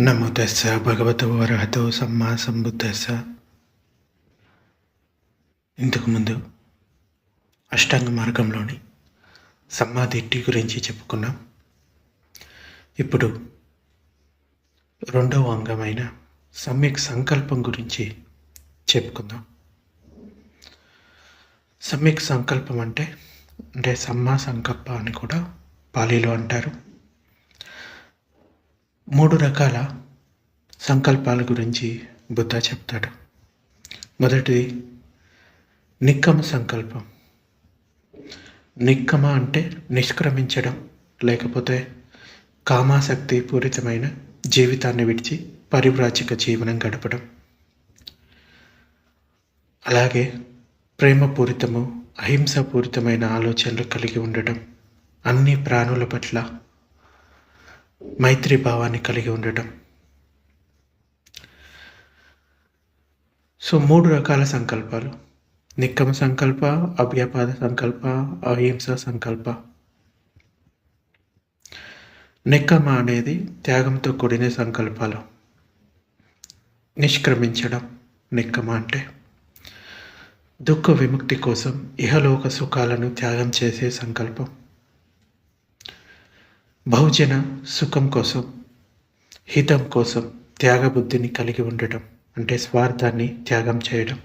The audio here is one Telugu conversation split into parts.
నమో తస్స భగవతో వరహతో సమ్మా సంబుద్ధస్స. ఇంతకుముందు అష్టాంగ మార్గంలోని సమ్మాదిట్టి గురించి చెప్పుకున్నాం. ఇప్పుడు రెండవ అంగమైన సమ్యక్ సంకల్పం గురించి చెప్పుకుందాం. సమ్యక్ సంకల్పం అంటే అంటే సమ్మా సంకల్ప అని కూడా పాలీలో అంటారు. మూడు రకాల సంకల్పాల గురించి బుద్ధ చెప్తాడు. మొదటిది నిక్కమ సంకల్పం. నిక్కమ అంటే నిష్క్రమించడం లేకపోతే కామాసక్తి పూరితమైన జీవితాన్ని విడిచి పరివ్రాజిక జీవనం గడపడం. అలాగే ప్రేమపూరితము అహింసాపూరితమైన ఆలోచనలు కలిగి ఉండటం అన్ని ప్రాణుల పట్ల మైత్రీ భావాన్ని కలిగి ఉండటం. సో మూడు రకాల సంకల్పాలు. నిక్కమ సంకల్ప అభ్యపాద సంకల్ప అహింస సంకల్ప. నిక్కమ అనేది త్యాగంతో కూడిన సంకల్పాలు. నిష్క్రమించడం నిక్కమ అంటే. దుఃఖ విముక్తి కోసం ఇహలోక సుఖాలను త్యాగం చేసే సంకల్పం. బహుజన సుఖం కోసం హితం కోసం త్యాగబుద్ధిని కలిగి ఉండటం అంటే స్వార్థాన్ని త్యాగం చేయడం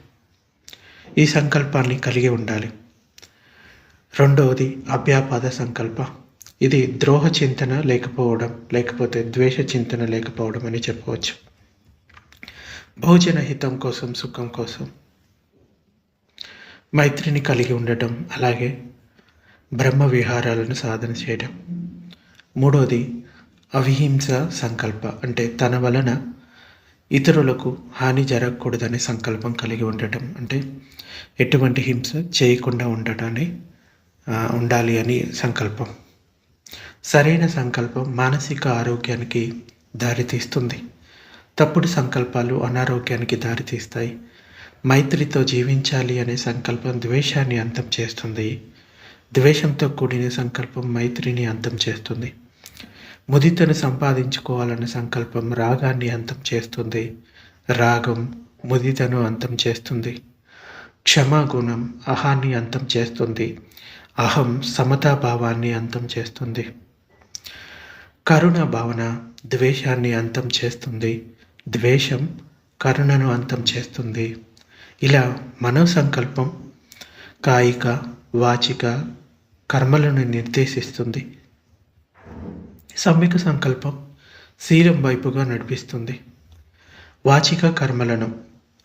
ఈ సంకల్పాన్ని కలిగి ఉండాలి. రెండవది అభ్యాపాద సంకల్ప. ఇది ద్రోహ చింతన లేకపోవడం లేకపోతే ద్వేష చింతన లేకపోవడం అని చెప్పవచ్చు. బహుజన హితం కోసం సుఖం కోసం మైత్రిని కలిగి ఉండటం అలాగే బ్రహ్మ విహారాలను సాధన చేయడం మూడోది అవిహింస సంకల్ప అంటే తన వలన ఇతరులకు హాని జరగకూడదనే సంకల్పం కలిగి ఉండటం. అంటే ఎటువంటి హింస చేయకుండా ఉండటాన్ని ఉండాలి అని సంకల్పం. సరైన సంకల్పం మానసిక ఆరోగ్యానికి దారితీస్తుంది. తప్పుడు సంకల్పాలు అనారోగ్యానికి దారితీస్తాయి. మైత్రితో జీవించాలి అనే సంకల్పం ద్వేషాన్ని అంతం చేస్తుంది. ద్వేషంతో కూడిన సంకల్పం మైత్రిని అంతం చేస్తుంది. ముదితను సంపాదించుకోవాలన్న సంకల్పం రాగాన్ని అంతం చేస్తుంది. రాగం ముదితను అంతం చేస్తుంది. క్షమాగుణం అహాన్ని అంతం చేస్తుంది. అహం సమతాభావాన్ని అంతం చేస్తుంది. కరుణ భావన ద్వేషాన్ని అంతం చేస్తుంది. ద్వేషం కరుణను అంతం చేస్తుంది. ఇలా మనో సంకల్పం కాయిక వాచిక కర్మలను నిర్దేశిస్తుంది. సమ్యక సంకల్పం శీలం వైపుగా నడిపిస్తుంది. వాచిక కర్మలను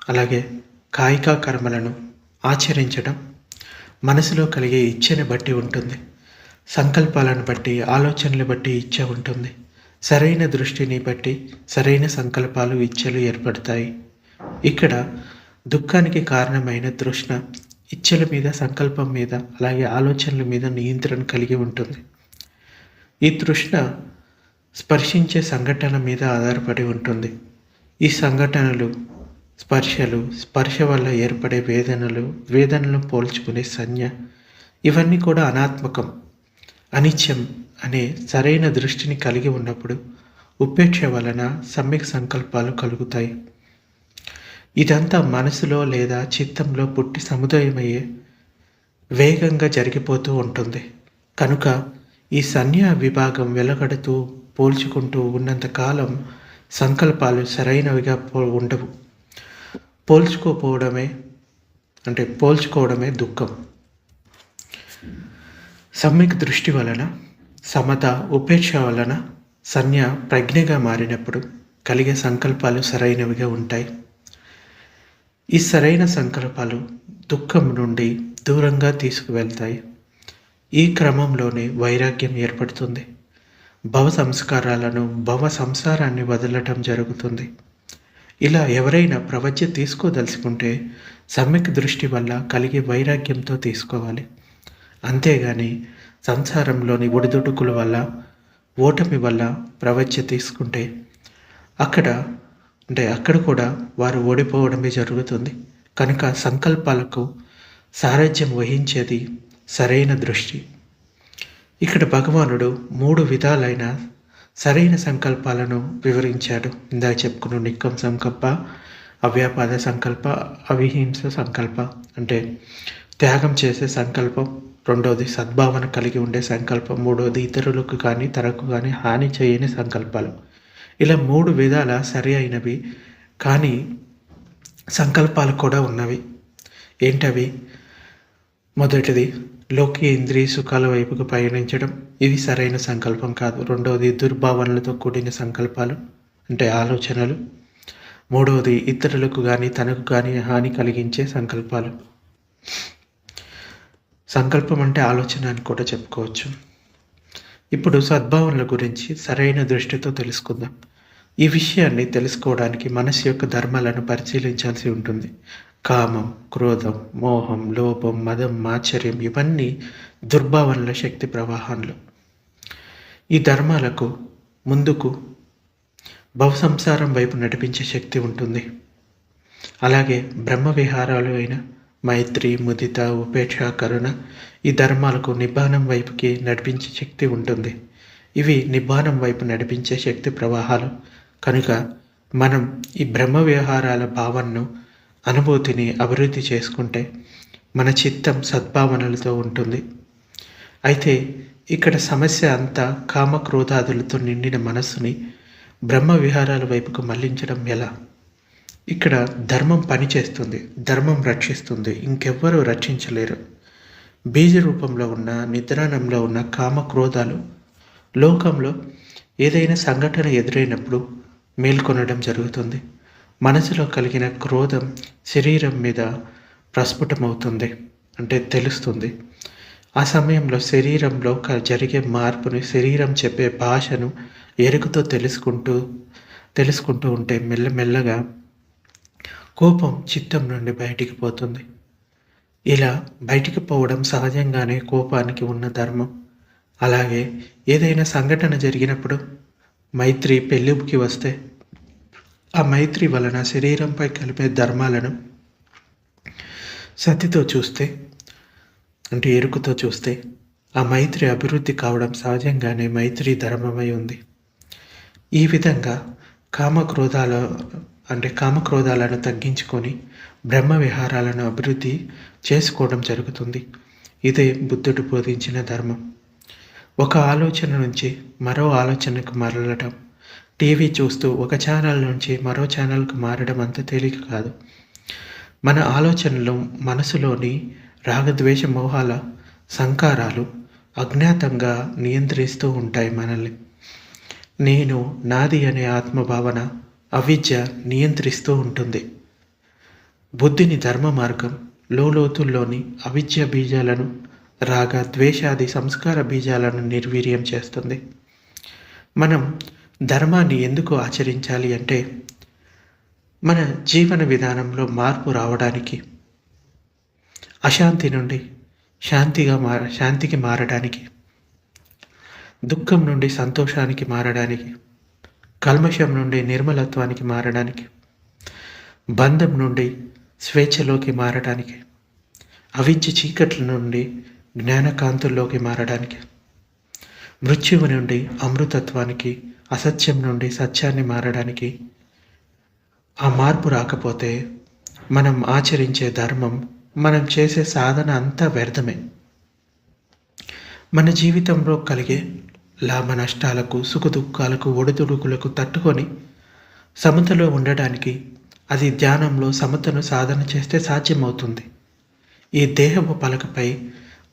అలాగే కాయిక కర్మలను ఆచరించడం మనసులో కలిగే ఇచ్చని బట్టి ఉంటుంది. సంకల్పాలను బట్టి ఆలోచనలు బట్టి ఇచ్చ ఉంటుంది. సరైన దృష్టిని బట్టి సరైన సంకల్పాలు ఇచ్చలు ఏర్పడతాయి. ఇక్కడ దుఃఖానికి కారణమైన తృష్ణ ఇచ్చల మీద సంకల్పం మీద అలాగే ఆలోచనల మీద నియంత్రణ కలిగి ఉంటుంది. ఈ తృష్ణ స్పర్శించే సంఘటన మీద ఆధారపడి ఉంటుంది. ఈ సంఘటనలు స్పర్శలు స్పర్శ వల్ల ఏర్పడే వేదనలు వేదనలను పోల్చుకునే సంజ్ఞ ఇవన్నీ కూడా అనాత్మకం అనిత్యం అనే సరైన దృష్టిని కలిగి ఉన్నప్పుడు ఉపేక్ష వలన సమ్యక్ సంకల్పాలు కలుగుతాయి. ఇదంతా మనసులో లేదా చిత్తంలో పుట్టి సముదాయమయ్యే వేగంగా జరిగిపోతూ ఉంటుంది. కనుక ఈ సన్యా విభాగం వెలగడుతూ పోల్చుకుంటూ ఉన్నంతకాలం సంకల్పాలు సరైనవిగా ఉండవు. పోల్చుకోపోవడమే అంటే పోల్చుకోవడమే దుఃఖం. సమ్యక్ దృష్టి వలన సమత ఉపేక్ష వలన సన్య ప్రజ్ఞగా మారినప్పుడు కలిగే సంకల్పాలు సరైనవిగా ఉంటాయి. ఈ సరైన సంకల్పాలు దుఃఖం నుండి దూరంగా తీసుకువెళ్తాయి. ఈ క్రమంలోనే వైరాగ్యం ఏర్పడుతుంది. భవ సంస్కారాలను భవ సంసారాన్ని వదలటం జరుగుతుంది. ఇలా ఎవరైనా ప్రవచ్య తీసుకోదలుచుకుంటే సమ్యక్ దృష్టి వల్ల కలిగే వైరాగ్యంతో తీసుకోవాలి. అంతేగాని సంసారంలోని ఒడిదుడుకుల వల్ల ఓటమి వల్ల ప్రవచ్య తీసుకుంటే అక్కడ అంటే అక్కడ కూడా వారు ఓడిపోవడమే జరుగుతుంది. కనుక సంకల్పాలకు సారథ్యం వహించేది సరైన దృష్టి. ఇక్కడ భగవానుడు మూడు విధాలైన సరైన సంకల్పాలను వివరించాడు. ఇందాక చెప్పుకున్న నిక్కం సంకల్ప అవ్యాపాద సంకల్ప అవిహింస సంకల్ప అంటే త్యాగం చేసే సంకల్పం రెండవది సద్భావన కలిగి ఉండే సంకల్పం మూడవది ఇతరులకు కానీ తనకు కానీ హాని చేయని సంకల్పాలు. ఇలా మూడు విధాల సరి అయినవి కానీ సంకల్పాలు కూడా ఉన్నవి. ఏంటవి? మొదటిది లోకి ఇంద్రియ సుఖాల వైపుకు పయనించడం ఇది సరైన సంకల్పం కాదు. రెండవది దుర్భావనలతో కూడిన సంకల్పాలు అంటే ఆలోచనలు. మూడవది ఇతరులకు కానీ తనకు కానీ హాని కలిగించే సంకల్పాలు. సంకల్పం అంటే ఆలోచన అని కూడా చెప్పుకోవచ్చు. ఇప్పుడు సద్భావనల గురించి సరైన దృష్టితో తెలుసుకుందాం. ఈ విషయాన్ని తెలుసుకోవడానికి మనసు యొక్క ధర్మాలను పరిశీలించాల్సి ఉంటుంది. కామం క్రోధం మోహం లోపం మదం మాచర్యం ఇవన్నీ దుర్భావనల శక్తి ప్రవాహాలు. ఈ ధర్మాలకు ముందుకు భవసంసారం వైపు నడిపించే శక్తి ఉంటుంది. అలాగే బ్రహ్మ విహారాలు అయిన మైత్రి ముదిత ఉపేక్ష కరుణ ఈ ధర్మాలకు నిబ్బానం వైపుకి నడిపించే శక్తి ఉంటుంది. ఇవి నిబ్బానం వైపు నడిపించే శక్తి ప్రవాహాలు. కనుక మనం ఈ బ్రహ్మ విహారాల భావనను అనుభూతిని అభివృద్ధి చేసుకుంటే మన చిత్తం సద్భావనలతో ఉంటుంది. అయితే ఇక్కడ సమస్య అంతా కామక్రోధాదులతో నిండిన మనస్సుని బ్రహ్మ విహారాల వైపుకు మళ్ళించడం ఎలా? ఇక్కడ ధర్మం పనిచేస్తుంది ధర్మం రక్షిస్తుంది ఇంకెవ్వరూ రక్షించలేరు. బీజ రూపంలో ఉన్న నిద్రాణంలో ఉన్న కామక్రోధాలు లోకంలో ఏదైనా సంఘటన ఎదురైనప్పుడు మేల్కొనడం జరుగుతుంది. మనసులో కలిగిన క్రోధం శరీరం మీద ప్రస్ఫుటమవుతుంది అంటే తెలుస్తుంది. ఆ సమయంలో శరీరంలో జరిగే మార్పుని శరీరం చెప్పే భాషను ఎరుకుతో తెలుసుకుంటూ తెలుసుకుంటూ ఉంటే మెల్లమెల్లగా కోపం చిత్తం నుండి బయటికి పోతుంది. ఇలా బయటికి పోవడం సహజంగానే కోపానికి ఉన్న ధర్మం. అలాగే ఏదైనా సంఘటన జరిగినప్పుడు మైత్రి పెళ్ళికి వస్తే ఆ మైత్రి వలన శరీరంపై కలిపే ధర్మాలను సతితో చూస్తే అంటే ఎరుకుతో చూస్తే ఆ మైత్రి అభివృద్ధి కావడం సహజంగానే మైత్రి ధర్మమై ఉంది. ఈ విధంగా కామక్రోధాల అంటే కామక్రోధాలను తగ్గించుకొని బ్రహ్మ విహారాలను అభివృద్ధి చేసుకోవడం జరుగుతుంది. ఇదే బుద్ధుడు బోధించిన ధర్మం. ఒక ఆలోచన నుంచి మరో ఆలోచనకు మరలటం. టీవీ చూస్తూ ఒక ఛానల్ నుంచి మరో ఛానల్కు మారడం అంత తేలిక కాదు. మన ఆలోచనలు మనసులోని రాగద్వేష మోహాల సంకారాలు అజ్ఞాతంగా నియంత్రిస్తూ ఉంటాయి మనల్ని. నేను నాది అనే ఆత్మభావన అవిద్య నియంత్రిస్తూ ఉంటుంది. బుద్ధిని ధర్మ మార్గం లోతుల్లోని అవిద్య బీజాలను రాగ ద్వేషాది సంస్కార బీజాలను నిర్వీర్యం చేస్తుంది. మనం ధర్మాన్ని ఎందుకు ఆచరించాలి అంటే మన జీవన విధానంలో మార్పు రావడానికి అశాంతి నుండి శాంతిగా మార శాంతికి మారడానికి దుఃఖం నుండి సంతోషానికి మారడానికి కల్మషం నుండి నిర్మలత్వానికి మారడానికి బంధం నుండి స్వేచ్ఛలోకి మారడానికి అవిద్య చీకట్ల నుండి జ్ఞానకాంతుల్లోకి మారడానికి మృత్యువు నుండి అమృతత్వానికి అసత్యం నుండి సత్యాన్ని మారడానికి ఆ మార్పు రాకపోతే మనం ఆచరించే ధర్మం మనం చేసే సాధన అంతా వ్యర్థమే. మన జీవితంలో కలిగే లాభ నష్టాలకు సుఖదుఖాలకు ఒడిదుడుకులకు తట్టుకొని సమతలో ఉండడానికి అది ధ్యానంలో సమతను సాధన చేస్తే సాధ్యమవుతుంది. ఈ దేహపు పలకపై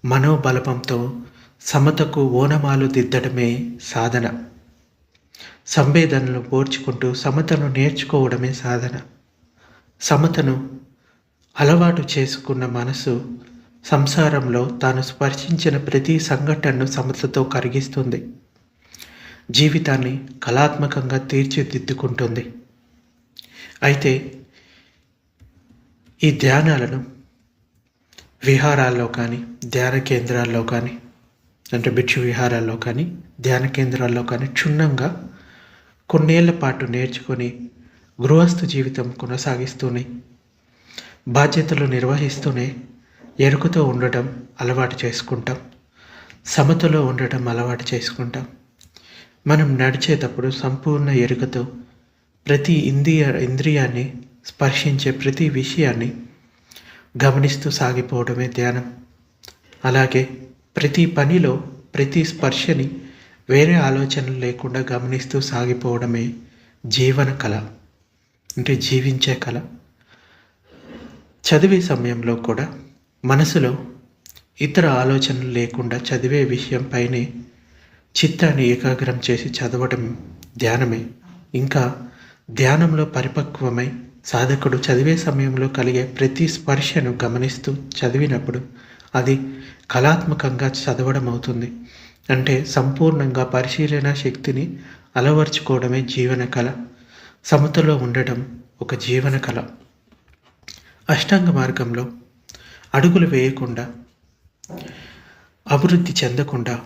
మనోబలపంతో సమతకు ఓనమాలు దిద్దడమే సాధన. సంవేదనలు పోర్చుకుంటూ సమతను నేర్చుకోవడమే సాధన. సమతను అలవాటు చేసుకున్న మనసు సంసారంలో తాను స్పర్శించిన ప్రతి సంఘటనను సమతతో కరిగిస్తుంది. జీవితాన్ని కళాత్మకంగా తీర్చిదిద్దుకుంటుంది. అయితే ఈ ధ్యానాలను విహారాల్లో కానీ ధ్యాన కేంద్రాల్లో కానీ అంటే భిక్షు విహారాల్లో కానీ ధ్యాన కేంద్రాల్లో కానీ క్షుణ్ణంగా కొన్నేళ్ళ పాటు నేర్చుకొని గృహస్థ జీవితం కొనసాగిస్తూనే బాధ్యతలు నిర్వహిస్తూనే ఎరుకుతో ఉండటం అలవాటు చేసుకుంటాం. సమతలో ఉండటం అలవాటు చేసుకుంటాం. మనం నడిచేటప్పుడు సంపూర్ణ ఎరుకతో ప్రతి ఇంద్రియ ఇంద్రియాన్ని స్పర్శించే ప్రతి విషయాన్ని గమనిస్తూ సాగిపోవడమే ధ్యానం. అలాగే ప్రతి పనిలో ప్రతి స్పర్శని వేరే ఆలోచనలు లేకుండా గమనిస్తూ సాగిపోవడమే జీవన కళ అంటే జీవించే కళ. చదివే సమయంలో కూడా మనసులో ఇతర ఆలోచనలు లేకుండా చదివే విషయంపైనే చిత్తాన్ని ఏకాగ్రం చేసి చదవడం ధ్యానమే. ఇంకా ధ్యానంలో పరిపక్వమై సాధకుడు చదివే సమయంలో కలిగే ప్రతి స్పర్శను గమనిస్తూ చదివినప్పుడు అది కళాత్మకంగా చదవడం అవుతుంది అంటే సంపూర్ణంగా పరిశీలన శక్తిని అలవర్చుకోవడమే జీవన కళ సమతలో ఉండటం ఒక జీవన కళ అష్టాంగ మార్గంలో అడుగులు వేయకుండా అభివృద్ధి చెందకుండా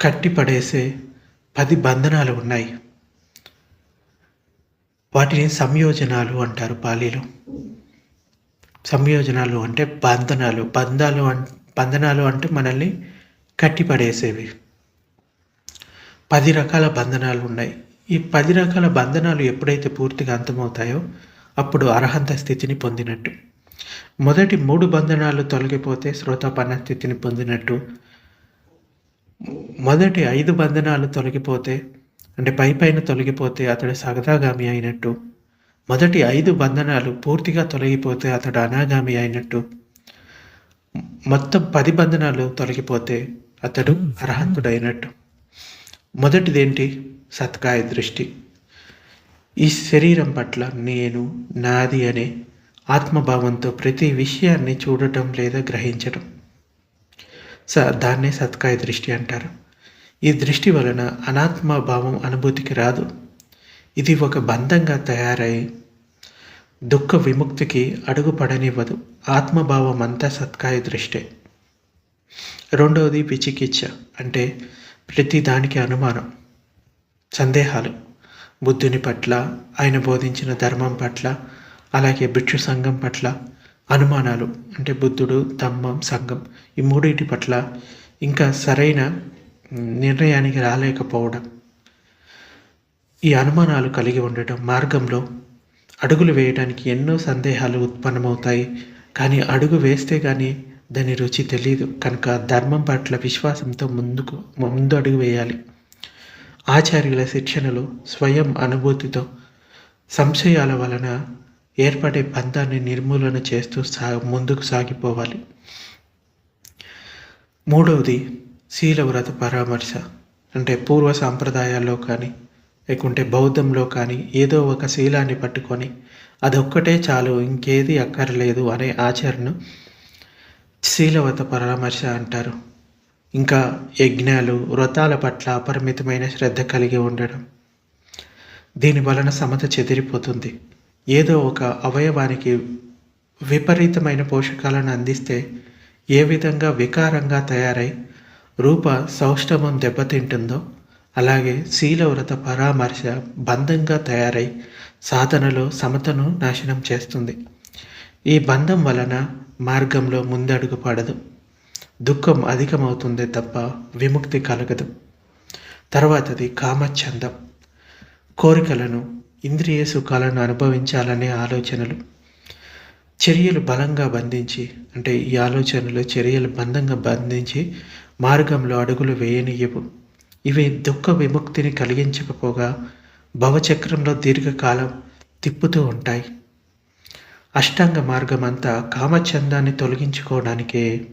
కట్టిపడేసే పది బంధనాలు ఉన్నాయి. వాటిని సంయోజనాలు అంటారు పాలీలో సంయోజనాలు అంటే బంధనాలు. బంధాలు అం బంధనాలు అంటే మనల్ని కట్టిపడేసేవి. పది రకాల బంధనాలు ఉన్నాయి. ఈ పది రకాల బంధనాలు ఎప్పుడైతే పూర్తిగా అంతమవుతాయో అప్పుడు అర్హంత స్థితిని పొందినట్టు. మొదటి మూడు బంధనాలు తొలగిపోతే శ్రోతపన్న స్థితిని పొందినట్టు. మొదటి ఐదు బంధనాలు తొలగిపోతే అంటే పై పైన తొలగిపోతే అతడు సగదాగామి అయినట్టు. మొదటి ఐదు బంధనాలు పూర్తిగా తొలగిపోతే అతడు అనాగామి అయినట్టు. మొత్తం పది బంధనాలు తొలగిపోతే అతడు అర్హంతుడైనట్టు. మొదటిదేంటి? సత్కాయ దృష్టి. ఈ శరీరం పట్ల నేను నాది అనే ఆత్మభావంతో ప్రతి విషయాన్ని చూడటం లేదా గ్రహించటం. స దాన్నే సత్కాయ దృష్టి అంటారు. ఈ దృష్టి వలన అనాత్మ భావం అనుభూతికి రాదు. ఇది ఒక బంధంగా తయారై దుఃఖ విముక్తికి అడుగుపడనివ్వదు. ఆత్మభావం అంతా సత్కాయ దృష్టే. రెండవది పిచికిచ్చ అంటే ప్రతి దానికి అనుమానం సందేహాలు. బుద్ధుని పట్ల ఆయన బోధించిన ధర్మం పట్ల అలాగే భిక్షు సంఘం పట్ల అనుమానాలు అంటే బుద్ధుడు ధమ్మం సంఘం ఈ మూడింటి పట్ల ఇంకా సరైన నిర్ణయానికి రాలేకపోవడం. ఈ అనుమానాలు కలిగి ఉండటం మార్గంలో అడుగులు వేయడానికి ఎన్నో సందేహాలు ఉత్పన్నమవుతాయి. కానీ అడుగు వేస్తే కానీ దాని రుచి తెలియదు కనుక ధర్మం పట్ల విశ్వాసంతో ముందుకు ముందు అడుగు వేయాలి. ఆచార్యుల శిక్షణలో స్వయం అనుభూతితో సంశయాల వలన ఏర్పడే బంధాన్ని నిర్మూలన చేస్తూ సా ముందుకు సాగిపోవాలి. మూడవది శీలవ్రత పరామర్శ. అంటే పూర్వ సాంప్రదాయాల్లో కానీ లేకుంటే బౌద్ధంలో కానీ ఏదో ఒక శీలాన్ని పట్టుకొని అదొక్కటే చాలు ఇంకేది అక్కర్లేదు అనే ఆచరణను శీలవత పరామర్శ అంటారు. ఇంకా యజ్ఞాలు వ్రతాల పట్ల అపరిమితమైన శ్రద్ధ కలిగి ఉండడం. దీని వలన సమత చెదిరిపోతుంది. ఏదో ఒక అవయవానికి విపరీతమైన పోషకాలను అందిస్తే ఏ విధంగా వికారంగా తయారై రూప సౌష్ఠవం దెబ్బతింటుందో అలాగే శీలవ్రత పరామర్శ బంధంగా తయారై సాధనలో సమతను నాశనం చేస్తుంది. ఈ బంధం వలన మార్గంలో ముందడుగు పడదు. దుఃఖం అధికమవుతుంది తప్ప విముక్తి కలగదు. తర్వాతది కామఛందం. కోరికలను ఇంద్రియ సుఖాలను అనుభవించాలనే ఆలోచనలు. చర్యలు బలంగా బంధించి అంటే ఈ ఆలోచనలు చర్యలు బంధంగా బంధించి మార్గంలో అడుగులు వేయనీయవు. ఇవి దుఃఖ విముక్తిని కలిగించకపోగా భవచక్రంలో దీర్ఘకాలం తిప్పుతూ ఉంటాయి. అష్టాంగ మార్గం అంతా కామచందాన్ని తొలగించుకోవడానికే.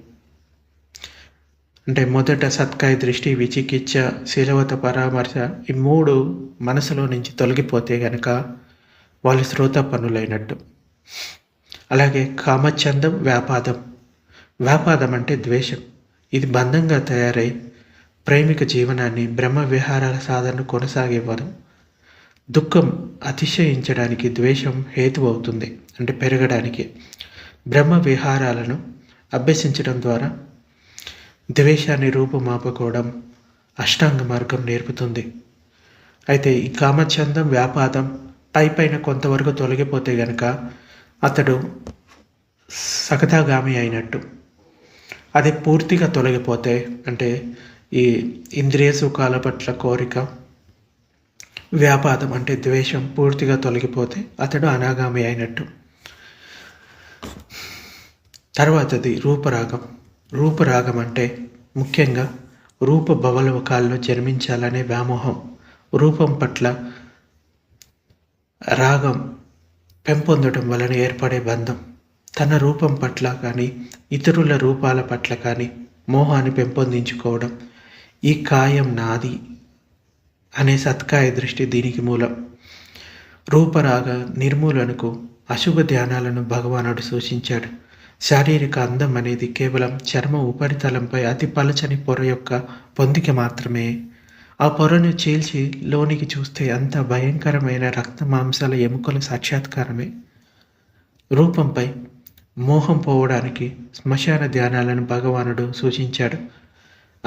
అంటే మొదట సత్కాయ దృష్టి విచికిత్స శీలవత పరామర్శ ఈ మూడు మనసులో నుంచి తొలగిపోతే గనక వాళ్ళు శ్రోతపనులైనట్టు. అలాగే కామచందం వ్యాపాదం. వ్యాపాదం అంటే ద్వేషం. ఇది బంధంగా తయారై ప్రేమిక జీవనాన్ని బ్రహ్మ విహారాల సాధనను కొనసాగివ్వడం దుఃఖం అతిశయించడానికి ద్వేషం హేతు అవుతుంది అంటే పెరగడానికి. బ్రహ్మ విహారాలను అభ్యసించడం ద్వారా ద్వేషాన్ని రూపుమాపుకోవడం అష్టాంగ మార్గం నేర్పుతుంది. అయితే ఈ కామచందం వ్యాపాదం పై పైన కొంతవరకు తొలగిపోతే గనక అతడు సకదాగామి అయినట్టు. అది పూర్తిగా తొలగిపోతే అంటే ఈ ఇంద్రియ సుఖాల పట్ల కోరిక వ్యాపాదం అంటే ద్వేషం పూర్తిగా తొలగిపోతే అతడు అనాగామి అయినట్టు. తర్వాతది రూపరాగం. రూపరాగం అంటే ముఖ్యంగా రూప భవలవకాల్లో జన్మించాలనే వ్యామోహం. రూపం పట్ల రాగం పెంపొందడం వలన ఏర్పడే బంధం. తన రూపం పట్ల కానీ ఇతరుల రూపాల పట్ల కానీ మోహాన్ని పెంపొందించుకోవడం. ఈ కాయం నాది అనే సత్కాయ దృష్టి దీనికి మూలం. రూపరాగ నిర్మూలనకు అశుభ ధ్యానాలను భగవానుడు సూచించాడు. శారీరక అందం అనేది కేవలం చర్మ ఉపరితలంపై అతి పలచని పొర యొక్క పొందిక మాత్రమే. ఆ పొరను చీల్చి లోనికి చూస్తే అంత భయంకరమైన రక్త మాంసాల ఎముకల సాక్షాత్కారమే. రూపంపై మోహం పోవడానికి శ్మశాన ధ్యానాలను భగవానుడు సూచించాడు.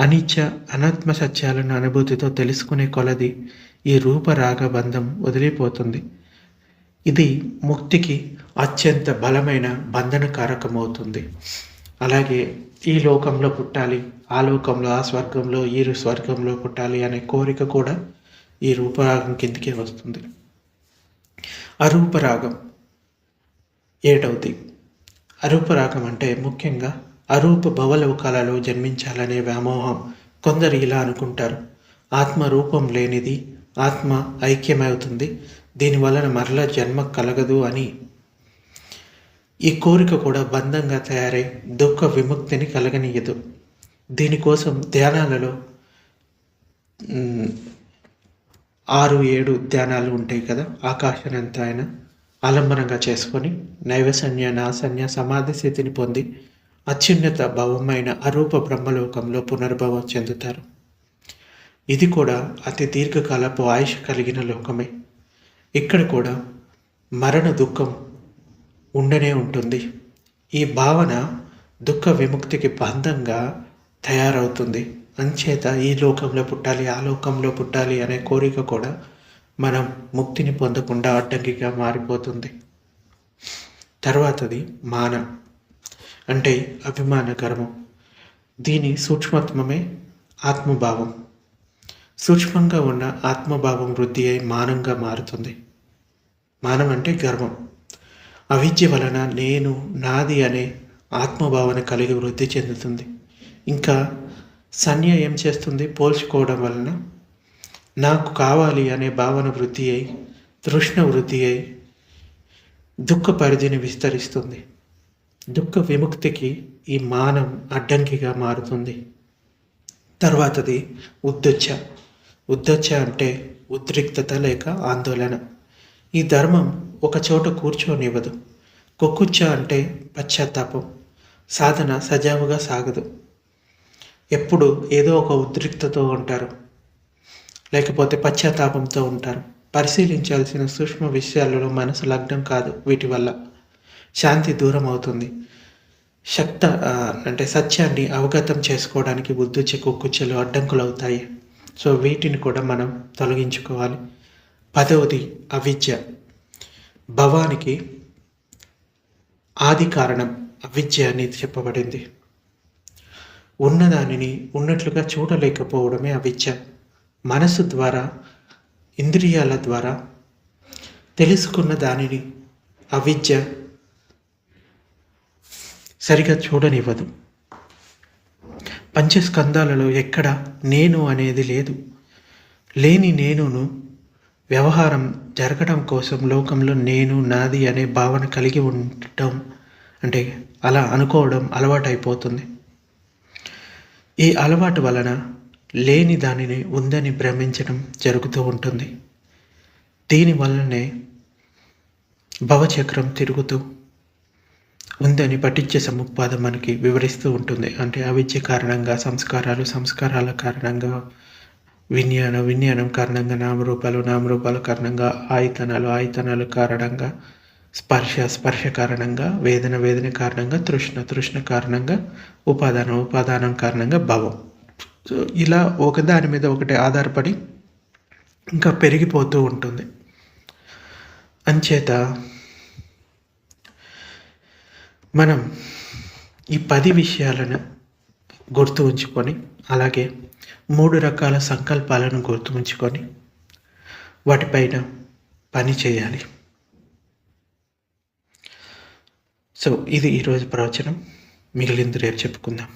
అనిత్య అనాత్మ సత్యాలను అనుభూతితో తెలుసుకునే కొలది ఈ రూపరాగ బంధం వదిలిపోతుంది. ఇది ముక్తికి అత్యంత బలమైన బంధన కారకమవుతుంది అలాగే ఈ లోకంలో పుట్టాలి ఆ లోకంలో ఆ స్వర్గంలో ఈ స్వర్గంలో పుట్టాలి అనే కోరిక కూడా ఈ రూపరాగం కిందికే వస్తుంది. అరూపరాగం ఏడవది అరూపరాగం అంటే ముఖ్యంగా అరూప భవలోకాలలో జన్మించాలనే వ్యామోహం కొందరు ఇలా అనుకుంటారు. ఆత్మ రూపం లేనిది ఆత్మ ఐక్యమవుతుంది దీని వలన మరల జన్మ కలగదు అని. ఈ కోరిక కూడా బంధంగా తయారై దుఃఖ విముక్తిని కలగనీయదు. దీనికోసం ధ్యానాలలో ఆరు ఏడు ధ్యానాలు ఉంటాయి కదా ఆకాశనంత ఆయన ఆలంబనంగా చేసుకొని నైవసన్య నాసన్య సమాధి స్థితిని పొంది అత్యున్నత భవమైన అరూప బ్రహ్మలోకంలో పునర్భవం చెందుతారు. ఇది కూడా అతి దీర్ఘకాలపు ఆయుష్ కలిగిన లోకమే. ఇక్కడ కూడా మరణ దుఃఖం ఉండనే ఉంటుంది. ఈ భావన దుఃఖ విముక్తికి బంధంగా తయారవుతుంది. అంచేత ఈ లోకంలో పుట్టాలి ఆ లోకంలో పుట్టాలి అనే కోరిక కూడా మనం ముక్తిని పొందకుండా అడ్డంకిగా మారిపోతుంది. తర్వాతది మానం. అంటే అభిమాన గర్వం దీని సూక్ష్మత్వమే ఆత్మభావం. సూక్ష్మంగా ఉన్న ఆత్మభావం వృద్ధి అయి మానంగా మారుతుంది. మానం అంటే గర్వం. అవిద్య వలన నేను నాది అనే ఆత్మభావన కలిగి వృద్ధి చెందుతుంది. ఇంకా సన్య ఏం చేస్తుంది? పోల్చుకోవడం వలన నాకు కావాలి అనే భావన వృద్ధి అయి తృష్ణ వృద్ధి అయి దుఃఖ పరిధిని విస్తరిస్తుంది. దుఃఖ విముక్తికి ఈ మానం అడ్డంకిగా మారుతుంది. తర్వాతది ఉద్దచ్చ ఉద్దచ్చ అంటే ఉద్రిక్తత లేక ఆందోళన. ఈ ధర్మం ఒక చోట కూర్చోనివ్వదు. కొక్కుచ్చ అంటే పశ్చాత్తాపం. సాధన సజావుగా సాగదు. ఎప్పుడు ఏదో ఒక ఉద్రిక్తతో ఉంటారు. లేకపోతే పశ్చాత్తాపంతో ఉంటారు. పరిశీలించాల్సిన సూక్ష్మ విషయాలలో మనసు లగ్నం కాదు వీటి వల్ల. శాంతి దూరం అవుతుంది శక్త అంటే సత్యాన్ని అవగతం చేసుకోవడానికి బుద్ధుచ్చ కుక్కుచ్చలు అడ్డంకులు అవుతాయి సో వీటిని కూడా మనం తొలగించుకోవాలి. పదవది అవిద్య. భవానికి ఆది కారణం అవిద్య అనేది చెప్పబడింది. ఉన్నదానిని ఉన్నట్లుగా చూడలేకపోవడమే అవిద్య. మనసు ద్వారా ఇంద్రియాల ద్వారా తెలుసుకున్న దానిని అవిద్య సరిగా చూడనివ్వదు. పంచస్కందాలలో ఎక్కడ నేను అనేది లేదు. లేని నేనును వ్యవహారం జరగడం కోసం లోకంలో నేను నాది అనే భావన కలిగి ఉండటం అంటే అలా అనుకోవడం అలవాటైపోతుంది. ఈ అలవాటు వలన లేని దానిని ఉందని భ్రమించడం జరుగుతూ ఉంటుంది. దీని భవచక్రం తిరుగుతూ ఉందని పఠించే సముపాదం మనకి వివరిస్తూ ఉంటుంది. అంటే అవిద్య కారణంగా సంస్కారాలు సంస్కారాల కారణంగా విజ్ఞానం విజ్ఞానం కారణంగా నామరూపాలు నామరూపాల కారణంగా ఆయతనాలు ఆయుతనాల కారణంగా స్పర్శ స్పర్శ కారణంగా వేదన వేదన కారణంగా తృష్ణ తృష్ణ కారణంగా ఉపాదానం ఉపాదానం కారణంగా భవం. సో ఇలా ఒకదాని మీద ఒకటి ఆధారపడి ఇంకా పెరిగిపోతూ ఉంటుంది. అంచేత మనం ఈ పది విషయాలను గుర్తు ఉంచుకొని అలాగే మూడు రకాల సంకల్పాలను గుర్తు ఉంచుకొని వాటిపైన పని చేయాలి. సో ఇది ఈరోజు ప్రవచనం. మిగిలింది రేపు చెప్పుకుందాం.